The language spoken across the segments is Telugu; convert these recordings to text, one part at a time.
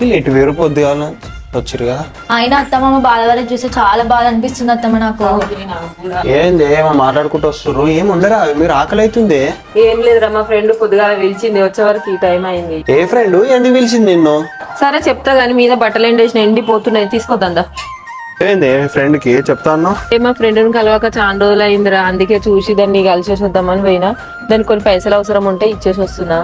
వీళ్ళు ఎటు వేరు పొద్దుగాల వచ్చిరు కదా. అయినా అత్తమ్మ బాధపడి చూస్తే చాలా బాధ అనిపిస్తుంది అత్తమ్మ నాకు. ఏంది ఏమో మాట్లాడుకుంటూ వస్తుర్రు. ఏం ఉండరా మీరు ఆకలి అవుతుంది ఏం లేదురా మా ఫ్రెండ్ పొద్దుగాల పిలిచింది వచ్చే వరకు ఈ టైం అయింది. ఏ ఫ్రెండ్? ఎందుకు పిలిచింది నిన్ను? సరే చెప్తా గానీ మీద బట్టలు ఎండేసిన ఎండిపోతున్నాయి తీసుకోద్దా ఏంది? ఫ్రెండ్కి చెప్తాను ఏ మా ఫ్రెండ్ని కలవక చాలా రోజులు అయిందిరా. అందుకే చూసి దాన్ని కలిసేసి వద్దామని పోయినా. దానికి కొన్ని పైసలు అవసరం ఉంటే ఇచ్చేసి వస్తున్నా.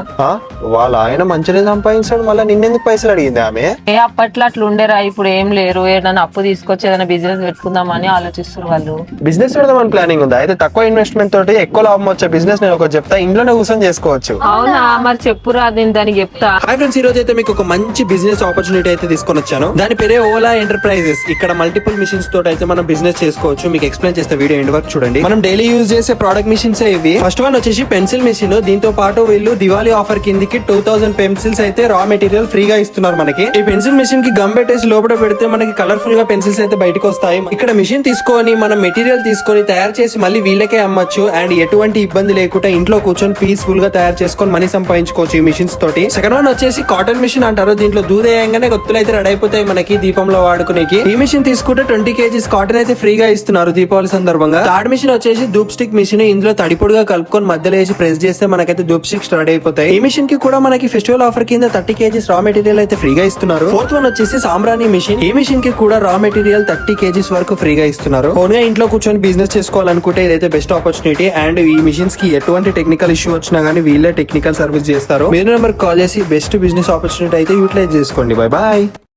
వాళ్ళ ఆయన మంచిగా సంపాదించాడు. మళ్ళీ నిన్నెందుకు పైసలు అడిగింది ఆమె? ఏ అప్పట్లో అట్లా ఉండేరా. ఇప్పుడు ఏం లేరు. ఏదైనా అప్పు తీసుకొచ్చి ఏదైనా బిజినెస్ పెట్టుకుందామని ఆలోచిస్తున్నారు వాళ్ళు. బిజినెస్ పెడదామని ప్లానింగ్ ఉందా? అయితే తక్కువ ఇన్వెస్ట్మెంట్ తోటి ఎక్కువ లాభం వచ్చే బిజినెస్ నేను ఒకటి చెప్తా. ఇంట్లోనే కూర్చొని చేసుకోవచ్చు. అవునా? మరి చెప్పురా నేను దానికి చెప్తా. హాయ్ ఫ్రెండ్స్ ఈ రోజు అయితే మీకు ఒక మంచి బిజినెస్ ఆపర్చునిటీ అయితే తీసుకొని వచ్చాను. దాని పేరే ఓలా ఎంటర్ప్రైజెస్ ఇక్కడ మల్టిపుల్ మిషన్స్ తోటి అయితే మనం బిజినెస్ చేసుకోవచ్చు. మీకు ఎక్స్ప్లెయిన్ చేస్తే వీడియో ఎండ్ వరకు చూడండి. మనం డైలీ యూజ్ చేసే ప్రోడక్ట్ మిషన్స్ ఇవి? ఫస్ట్ వన్ వచ్చేసి పెన్సిల్ మిషన్ దీంతో పాటు వీళ్ళు దివాళీ ఆఫర్ కిందకి టూ థౌసండ్ పెన్సిల్స్ అయితే రా మెటీరియల్ ఫ్రీగా ఇస్తున్నారు మనకి. ఈ పెన్సిల్ మిషన్కి గమ్ పెట్టేసి లోపల పెడితే మనకి కలర్ఫుల్గా పెన్సిల్స్ అయితే బయటకు వస్తాయి. ఇక్కడ మిషన్ తీసుకొని మనం మెటీరియల్ తీసుకొని తయారు చేసి మళ్ళీ వీళ్ళకే అమ్మచ్చు. అండ్ ఎటువంటి ఇబ్బంది లేకుండా ఇంట్లో కూర్చొని పీస్ఫుల్గా తయారు చేసుకొని మనీ సంపాదించుకోవచ్చు ఈ మిషన్స్ తోటి. సెకండ్ వన్ వచ్చేసి కాటన్ మిషన్ అంటారు. దీంట్లో దూదేయంగానే గొత్తులు అయితే రెడీ అయిపోతాయి మనకి దీపంలో వాడుకునేకి. ఈ మిషన్ తీసుకుంటే ట్వంటీ కేజీస్ కాటన్ అయితే ఫ్రీగా ఇస్తున్నారు దీపావళి సందర్భంగా. థర్డ్ మిషన్ వచ్చేసి ధూప్ స్టిక్ మిషన్ ఇందులో తడిపొడిగా కలుపుకొని మధ్యలో వేసి ప్రెస్ చేస్తే మనకైతే ధూప్ స్టిక్ స్టార్ట్ అయిపోతాయి. ఈ మిషన్కి కూడా మనకి ఫెస్టివల్ ఆఫర్ కింద థర్టీ కేజీస్ రా మెటీరియల్ అయితే ఫ్రీగా ఇస్తున్నారు. ఫోర్త్ వన్ వచ్చేసి సాంబ్రాణి మిషన్. ఈ మిషన్కి కూడా రా మెటీరియల్ థర్టీ కేజీస్ వరకు ఫ్రీగా ఇస్తున్నారు. ఓన్గా ఇంట్లో కూర్చొని బిజినెస్ చేసుకోవాలనుకుంటే ఇదైతే బెస్ట్ ఆపర్చునిటీ అండ్ ఈ మిషన్స్కి ఎటువంటి టెక్నికల్ ఇష్యూ వచ్చినా గానీ వీళ్ళే టెక్నికల్ సర్వీస్ చేస్తారు. మీరు నెంబర్ కాల్ చేసి బెస్ట్ బిజినెస్ ఆపర్చునిటీ అయితే యూటిలైజ్ చేసుకోండి. Bye bye